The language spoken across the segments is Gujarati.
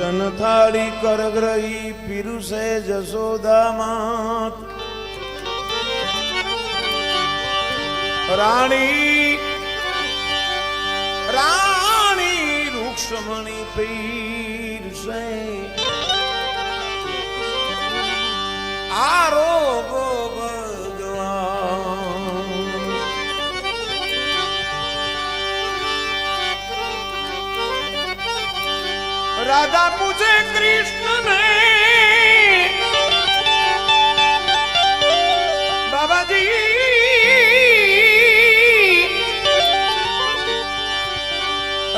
કંચન થાળી કરગ્રહી પીરુષે જશોદામાં રાણી રાણી રૂક્ષમણી પીરસે આરોગો રાધા પૂછે કૃષ્ણને. બાબાજી.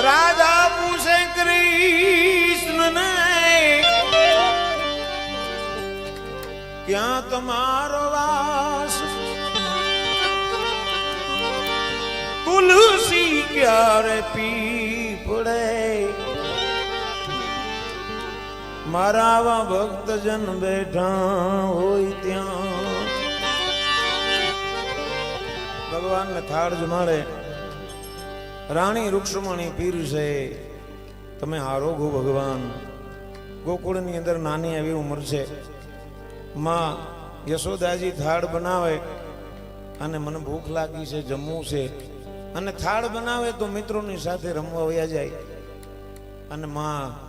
રાધા પૂછે કૃષ્ણને. ક્યાં તમારો વાસ? તુલસી ક્યારે પી મારા આવા ભક્તજન બેઠા હોય ત્યાં. ભગવાનને થાળ જમાડે રાણી રૂક્ષ્મણી પીર છે. તમે આરોગો ભગવાન. ગોકુળની અંદર નાની એવી ઉંમર છે. માં યશોદાજી થાળ બનાવે અને મને ભૂખ લાગી છે, જમવું છે. અને થાળ બનાવે તો મિત્રોની સાથે રમવા વયા જાય. અને માં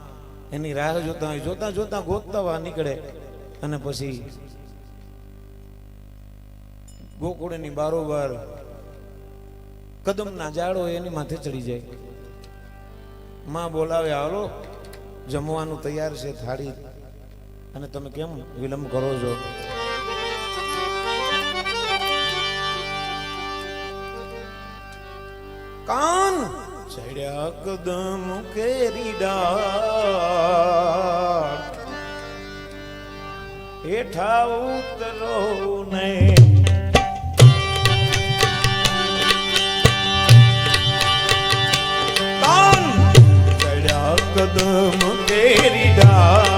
એની રાહ જોતા હોય, જોતા જોતા ગોતતા વા નીકળે. અને પછી ગોકુળની બારોબાર કદમના ઝાડો એની માથે ચડી જાય. માં બોલાવે, હાલો, જમવાનું તૈયાર છે થાળી. અને તમે કેમ વિલંબ કરો છો? કાન! ચડ્યા કદમ કેરી ડાળ. હેઠા ઉતરો ને. કાન ચડ્યા કદમ કેરી ડાળ.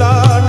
তার